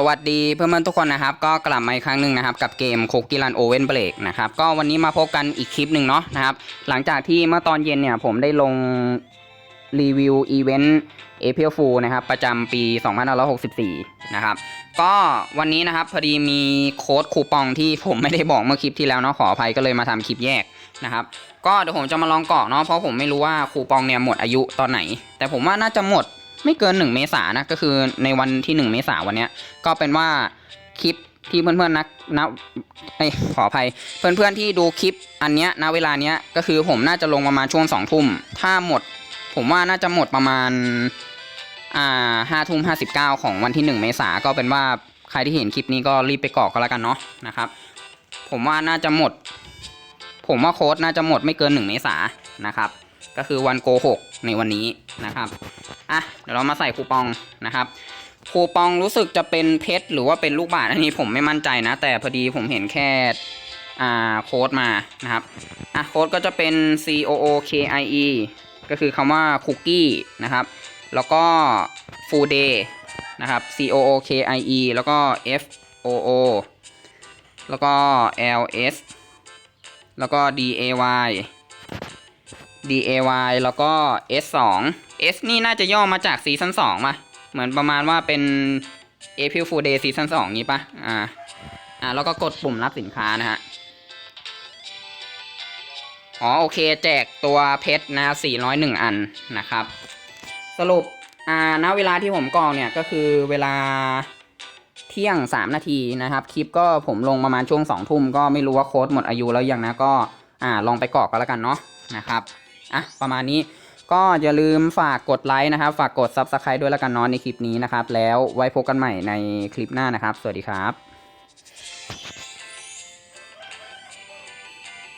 สวัสดีเพื่อนๆทุกคนนะครับ ก็กลับมาอีกครั้งหนึ่งนะครับ กับเกมโคกกี้รันโอเว่นเบรกนะครับก็วันนี้มาพบกันอีกคลิปหนึ่งเนาะนะครับ หลังจากที่เมื่อตอนเย็นเนี่ยผมได้ลงรีวิวอีเวนต์เอพิลฟูนะครับ ประจำปี 2564 นะครับ ก็วันนี้นะครับ พอดีมีโค้ดคูปองที่ผมไม่ได้บอกเมื่อคลิปที่แล้วเนาะขออภัยก็เลยมาทำคลิปแยกนะครับ ก็เดี๋ยวผมจะมาลองกรอกเนาะเพราะผมไม่รู้ว่าคูปองเนี่ยหมดอายุตอนไหน แต่ผมว่าน่าจะหมด ไม่เกิน 1 เมษานะก็คือในวันที่ 1 เมษาวันเนี้ย ก็เป็นว่าคลิปที่เพื่อนๆนักนะเอ้ยขออภัย เพื่อนๆที่ดูคลิปอันเนี้ยณเวลาเนี้ยก็คือผมน่าจะลงประมาณช่วงสองทุ่มถ้าหมด ผมว่าน่าจะหมดประมาณอ่าห้าทุ่มห้าสิบเก้าของวันที่หนึ่งเมษาก็เป็นว่าใครที่เห็นคลิปนี้ก็รีบไปกรอกก็แล้วกันเนาะนะครับ ผมว่าน่าจะหมด ผมว่าโค้ดน่าจะหมดไม่เกินหนึ่งเมษานะครับ ก็คือวันโกหกในวันนี้นะครับอะเดี๋ยวเรามาใส่คูปองนะครับ คูปองรู้สึกจะเป็นเพชรหรือว่าเป็นลูกบาศก์อันนี้ผมไม่มั่นใจนะ แต่พอดีผมเห็นแค่อ่าโค้ดมานะครับอะโค้ดก็จะเป็น C O O K I E ก็คือคำว่าคุกกี้นะครับ แล้วก็ full day นะครับ C O O K I E แล้วก็ F O O แล้วก็ L S แล้วก็ D A Y D A Y แล้วก็ S 2 S นี่น่าจะย่อมาจากซีซั่น2มาเหมือนประมาณว่าเป็น April Fool Day ซีซั่น2นี้ปะอ่า อ่า แล้วก็กดปุ่มรับสินค้านะฮะ อ๋อ โอเค แจกตัวเพชรนะ401 อันนะครับ สรุป อ่า ณ เวลาที่ผมกรองเนี่ยก็คือเวลาเที่ยง 3 นาทีนะครับ คลิปก็ผมลงประมาณช่วง2ทุ่มก็ไม่รู้ว่าโค้ดหมดอายุแล้วยังนะก็ อ่า ลองไปกรอกก็แล้วกันเนาะนะครับ อะประมาณนี้ก็อย่าลืมฝากกดไลค์นะครับ ฝากกด Subscribe ด้วยแล้วกันเนาะในคลิปนี้นะครับ แล้วไว้พบกันใหม่ในคลิปหน้านะครับ สวัสดีครับ